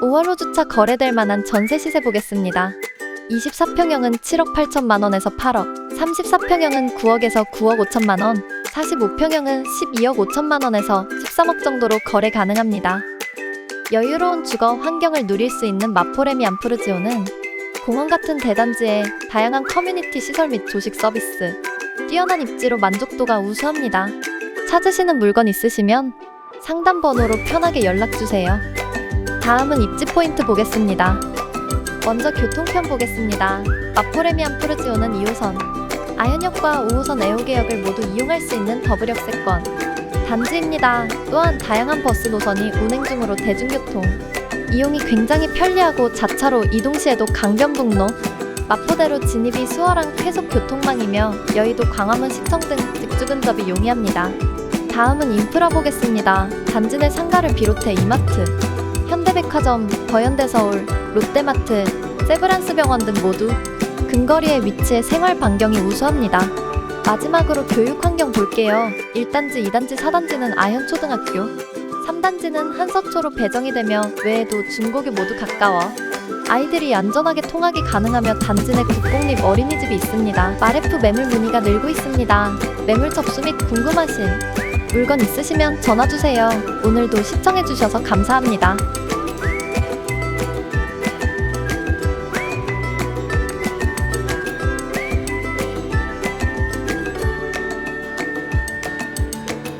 5월 호 주차 거래될 만한 전세 시세 보겠습니다. 24평형은 7억 8천만 원에서 8억, 34평형은 9억에서 9억 5천만 원, 45평형은 12억 5천만 원에서 13억 정도로 거래 가능합니다. 여유로운 주거 환경을 누릴 수 있는 마포레미 안프르지오는 공원 같은 대단지에 다양한 커뮤니티 시설 및 조식 서비스, 뛰어난 입지로 만족도가 우수합니다. 찾으시는 물건 있으시면 상담 번호로 편하게 연락 주세요. 다음은 입지 포인트 보겠습니다. 먼저 교통편 보겠습니다. 마포레미안 푸르지오는 2호선, 아현역과 5호선 애호개역을 모두 이용할 수 있는 더블 역세권 단지입니다. 또한 다양한 버스 노선이 운행 중으로 대중교통 이용이 굉장히 편리하고 자차로 이동 시에도 강변북로, 마포대로 진입이 수월한 쾌속 교통망이며 여의도 광화문 시청 등 직주 근접이 용이합니다. 다음은 인프라 보겠습니다. 단지 내 상가를 비롯해 이마트, 현대백화점, 더현대서울, 롯데마트, 세브란스 병원 등 모두 근거리에 위치해 생활 반경이 우수합니다. 마지막으로 교육 환경 볼게요. 1단지, 2단지, 4단지는 아현초등학교, 3단지는 한서초로 배정이 되며 외에도 중고교 모두 가까워 아이들이 안전하게 통학이 가능하며 단지 내 국공립 어린이집이 있습니다. 마레프 매물 문의가 늘고 있습니다. 매물 접수 및 궁금하신 물건 있으시면 전화 주세요. 오늘도 시청해 주셔서 감사합니다.